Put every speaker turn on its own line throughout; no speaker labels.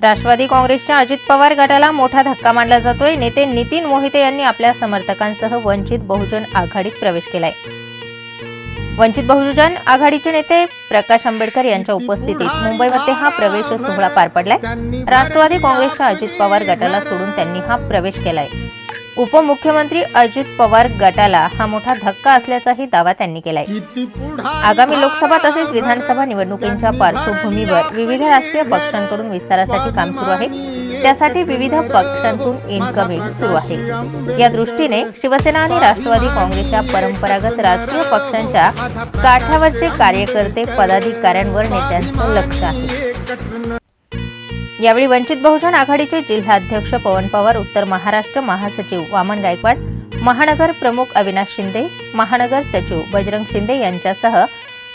राष्ट्रवादी काँग्रेसच्या अजित पवार गटाला मोठा धक्का मानला जातोय. नेते नितीन मोहिते यांनी आपल्या समर्थकांसह वंचित बहुजन आघाडीत प्रवेश केलाय. वंचित बहुजन आघाडीचे नेते प्रकाश आंबेडकर यांच्या उपस्थितीत मुंबईमध्ये हा प्रवेश सोहळा पार पडलाय. राष्ट्रवादी काँग्रेसच्या अजित पवार गटाला सोडून त्यांनी हा प्रवेश केलाय. उपमुख्यमंत्री अजित पवार गटाला हा मोठा धक्का असल्याचाही दावा त्यांनी केलाय. आगामी लोकसभा तसेच विधानसभा निवडणुकींच्या पार्श्वभूमीवर विविध राष्ट्रीय पक्षांकडून विस्तारासाठी काम सुरू आहे. त्यासाठी विविध पक्षांतून इन्कमिंग सुरू आहे. या दृष्टीने शिवसेना आणि राष्ट्रवादी काँग्रेसच्या परंपरागत राजकीय पक्षांच्या काठावरचे कार्यकर्ते पदाधिकाऱ्यांवर नेत्यांचं लक्ष आहे. यावेळी वंचित बहुजन आघाडीचे जिल्हाध्यक्ष पवन पवार उत्तर महाराष्ट्र महासचिव वामन गायकवाड महानगर प्रमुख अविनाश शिंदे महानगर सचिव बजरंग शिंदे यांच्यासह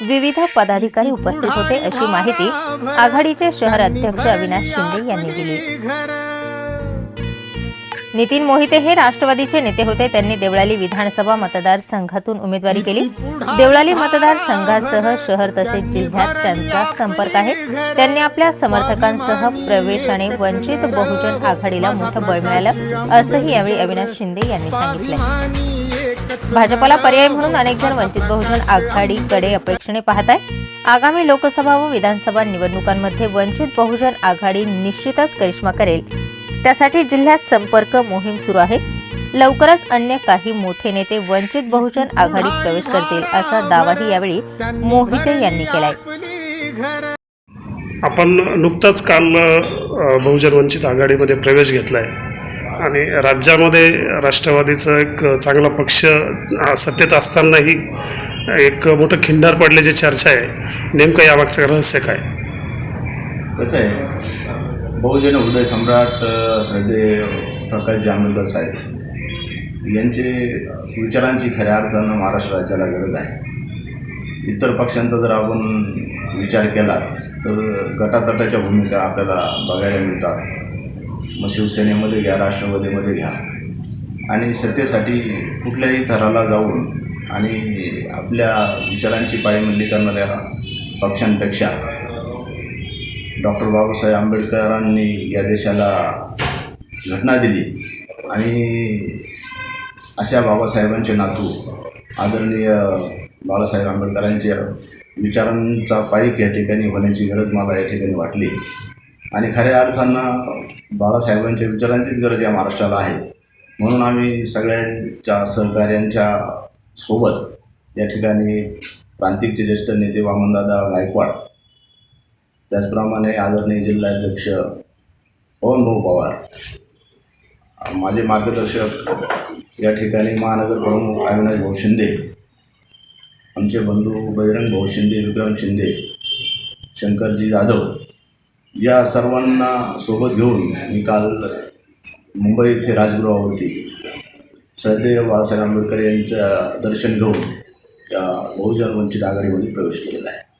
विविध पदाधिकारी उपस्थित होते अशी माहिती आघाडीचे शहर अध्यक्ष अविनाश शिंदे यांनी दिली. नितीन मोहिते हे राष्ट्रवादीचे नेते होते. त्यांनी देवळाली विधानसभा मतदारसंघातून उमेदवारी केली. देवळाली मतदारसंघासह शहर तसेच जिल्ह्यात त्यांचा संपर्क आहे. त्यांनी आपल्या समर्थकांसह प्रवेशाने वंचित बहुजन आघाडीला मोठं बळ मिळालं. असंही यावेळी अविनाश शिंदे यांनी सांगितलं. भाजपला पर्याय म्हणून अनेक जण वंचित बहुजन आघाडीकडे अपेक्षेने पाहत आहे आगामी लोकसभा व विधानसभा निवडणुकांमध्ये वंचित बहुजन आघाडी निश्चितच करिश्मा करेल. त्यासाठी जिल्ह्यात संपर्क मोहीम सुरू आहे. लवकरच अन्य काही मोठे नेते वंचित बहुजन आघाडीत प्रवेश करतील असा दावाही यावेळी मोहिते यांनी केलाय.
आपण नुकताच काल बहुजन वंचित आघाडीमध्ये प्रवेश घेतला आहे आणि राज्यामध्ये राष्ट्रवादीचं एक चांगला पक्ष सत्तेत असतानाही एक मोठं खिंडार पडल्याची चर्चा आहे. नेमकं यामागचं रहस्य काय?
कसं आहे? बहुजन हृदय सम्राट श्रद्धे प्रकाश आंबेडकर साहेब यांचे विचारांची खऱ्या अर्थानं महाराष्ट्र राज्याला गरज आहे. इतर पक्षांचा जर आपण विचार केला तर गटातटाच्या भूमिका आपल्याला बघायला मिळतात. मग शिवसेनेमध्ये घ्या राष्ट्रवादीमध्ये घ्या. आणि सत्तेसाठी कुठल्याही थराला जाऊन आणि आपल्या विचारांची पायमल्ली करणाऱ्या पक्षांपेक्षा डॉक्टर बाबासाहेब आंबेडकरांनी या देशाला घटना दिली. आणि अशा बाबासाहेबांचे नातू आदरणीय बाळासाहेब आंबेडकरांच्या विचारांचा पाईक या ठिकाणी होण्याची गरज मला या ठिकाणी वाटली. आणि खऱ्या अर्थानं बाळासाहेबांच्या विचारांचीच गरज या महाराष्ट्राला आहे. म्हणून आम्ही सगळ्यांच्या सहकार्यांच्या सोबत या ठिकाणी प्रांतिकचे ज्येष्ठ नेते वामनदादा गायकवाड त्याचप्रमाणे आदरणीय जिल्हाध्यक्ष पवनभाऊ पवार. माझे मार्गदर्शक या ठिकाणी महानगर प्रमुख अविनाश भाऊ शिंदे आमचे बंधू बजरंग भाऊ शिंदे विक्रम शिंदे शंकरजी जाधव या सर्वांना सोबत घेऊन मी काल मुंबई येथे राजगृहावरती श्रद्धेय बाळासाहेब आंबेडकर यांचं दर्शन घेऊन त्या बहुजन वंचित आघाडीमध्ये प्रवेश केलेला आहे.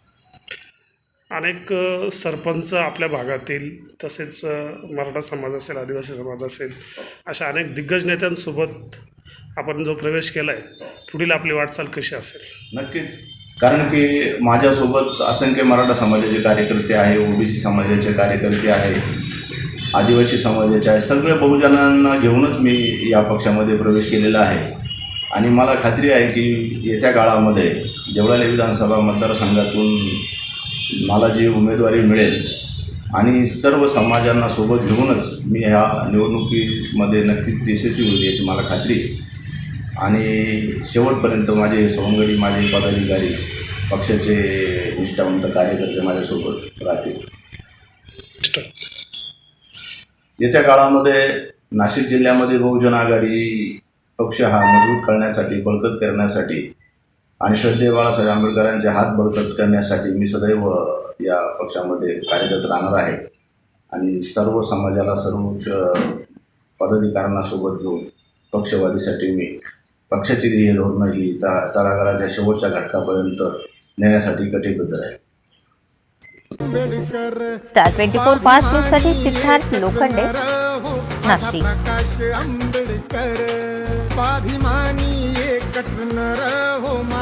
अनेक सरपंच आपल्या भागातील तसेच मराठा समाज असेल आदिवासी समाज असेल अशा अनेक दिग्गज नेत्यांसोबत आपण जो प्रवेश केला आहे पुढील आपली वाटचाल कशी असेल?
नक्कीच. कारण की माझ्यासोबत असंख्य मराठा समाजाचे कार्यकर्ते आहे ओबीसी समाजाचे कार्यकर्ते आहे आदिवासी समाजाचे आहे सगळ्या बहुजनांना घेऊनच मी या पक्षामध्ये प्रवेश केलेला आहे. आणि मला खात्री आहे की येत्या काळामध्ये देवळाली विधानसभा मतदारसंघातून मला जी उमेदवारी मिळेल आणि सर्व समाजांना सोबत घेऊनच मी ह्या निवडणुकीमध्ये नक्कीच यशस्वी होईल याची मला खात्री आणि शेवटपर्यंत माझे सवंगडी माझे पदाधिकारी पक्षाचे निष्ठावंत कार्यकर्ते माझ्यासोबत राहतील. येत्या काळामध्ये नाशिक जिल्ह्यामध्ये बहुजन आघाडी पक्ष हा मजबूत करण्यासाठी बळकट करण्यासाठी आणि श्रद्धेय बाळासाहेब आंबेडकरांचे हात बळकट करण्यासाठी मी सदैव या पक्षामध्ये कार्यरत राहणार आहे. आणि सर्व समाजाला सर्वोच्च पदाधिकाऱ्यांना सोबत घेऊन पक्षवाढीसाठी मी पक्षाची ध्येय धोरणं ही तळा तळागाळाच्या शेवटच्या घटकापर्यंत नेण्यासाठी कटिबद्ध आहे.
स्टार ट्वेंटी फोर पाच न्यूजसाठी सिद्धार्थ लोखंडे नाशिक.